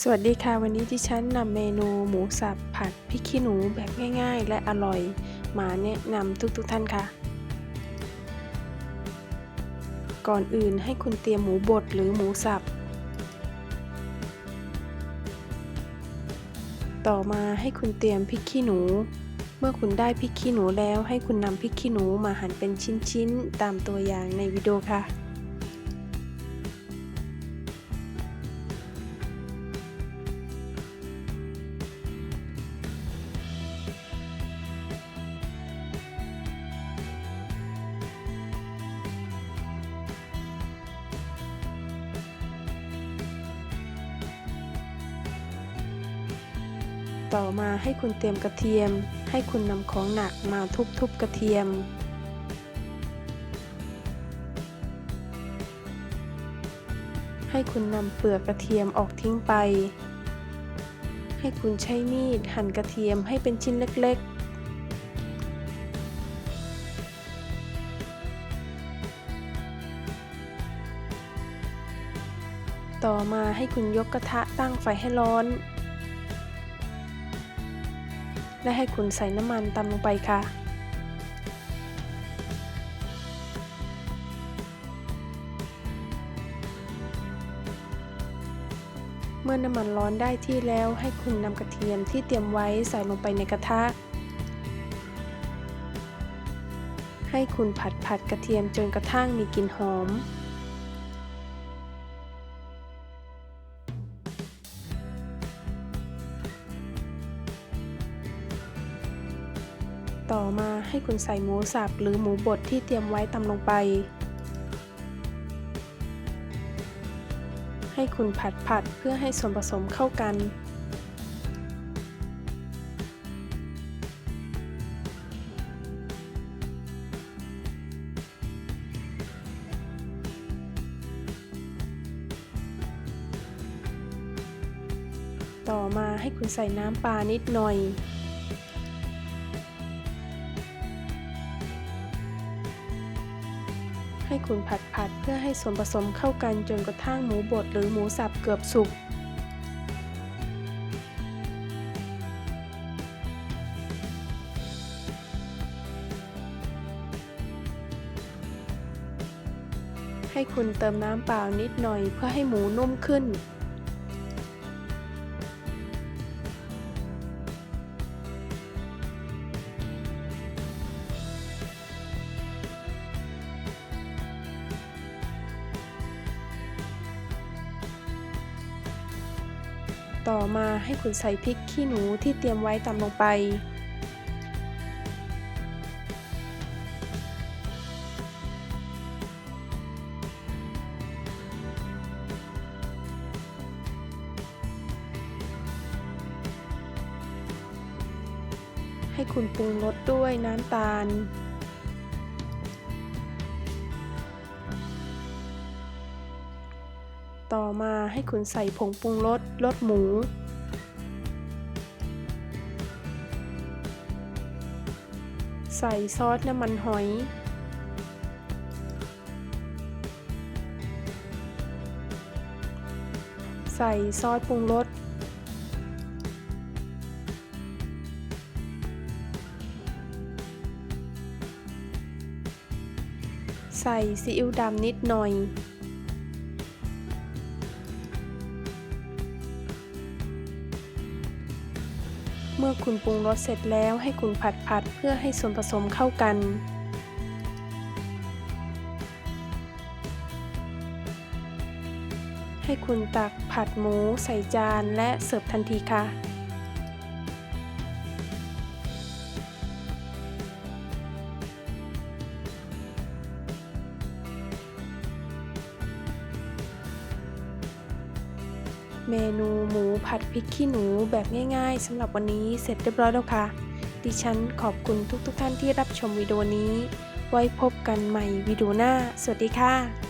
สวัสดีค่ะ วันนี้ดิฉันนำเมนูหมูสับผัดพริกขี้หนูแบบง่ายๆ และอร่อย มาแนะนำทุกๆท่านค่ะ ก่อนอื่นให้คุณเตรียมหมูบดหรือหมูสับ ต่อมาให้คุณเตรียมพริกขี้หนู เมื่อคุณได้พริกขี้หนูแล้วให้คุณนำพริกขี้หนูมาหั่นเป็นชิ้นๆ ตามตัวอย่างในวิดีโอค่ะ ต่อมาให้คุณเตรียมกระเทียม ให้คุณนำของหนักมาทุบๆกระเทียม ให้คุณนำเปลือกกระเทียมออกทิ้งไป ให้คุณใช้มีดหั่นกระเทียมให้เป็นชิ้นเล็ก ๆต่อมาให้คุณยกกระทะตั้งไฟให้ร้อน และให้คุณใส่น้ำมันตามลงไปค่ะ เมื่อน้ำมันร้อนได้ที่แล้วให้คุณนำกระเทียมที่เตรียมไว้ใส่ลงไปในกระทะ ให้คุณผัดผัดกระเทียมจนกระทั่งมีกลิ่นหอม ต่อมาให้คุณใส่หมูสับหรือหมูบดที่เตรียมไว้ตำลงไป ให้คุณผัดผัดเพื่อให้ส่วนผสมเข้ากัน ต่อมาให้คุณใส่น้ำปลานิดหน่อย ให้คุณผัดผัดเพื่อให้ส่วนผสมเข้ากันจนกระทั่งหมูบดหรือหมูสับเกือบสุก ให้คุณเติมน้ำเปล่านิดหน่อยเพื่อให้หมูนุ่มขึ้น ต่อมาให้คุณใส่พริกขี้หนูที่เตรียมไว้ตามลงไป ให้คุณปรุงรสด้วยน้ำตาล ต่อมาให้คุณใส่ผงปรุงรสรสหมู ใส่ซอสน้ำมันหอย ใส่ซอสปรุงรสใส่ซีอิ๊วดำนิดหน่อย เมื่อคุณปรุงรสเสร็จแล้วให้คุณผัดผัดเพื่อให้ส่วนผสมเข้ากัน ให้คุณตักผัดหมูใส่จานและเสิร์ฟทันทีค่ะ เมนูหมูผัดพริกขี้หนูแบบง่ายๆสำหรับวันนี้เสร็จเรียบร้อยแล้วค่ะ ดิฉันขอบคุณทุกๆทท่านที่รับชมวิดีโอนี้ ไว้พบกันใหม่วิดีโอหน้า สวัสดีค่ะ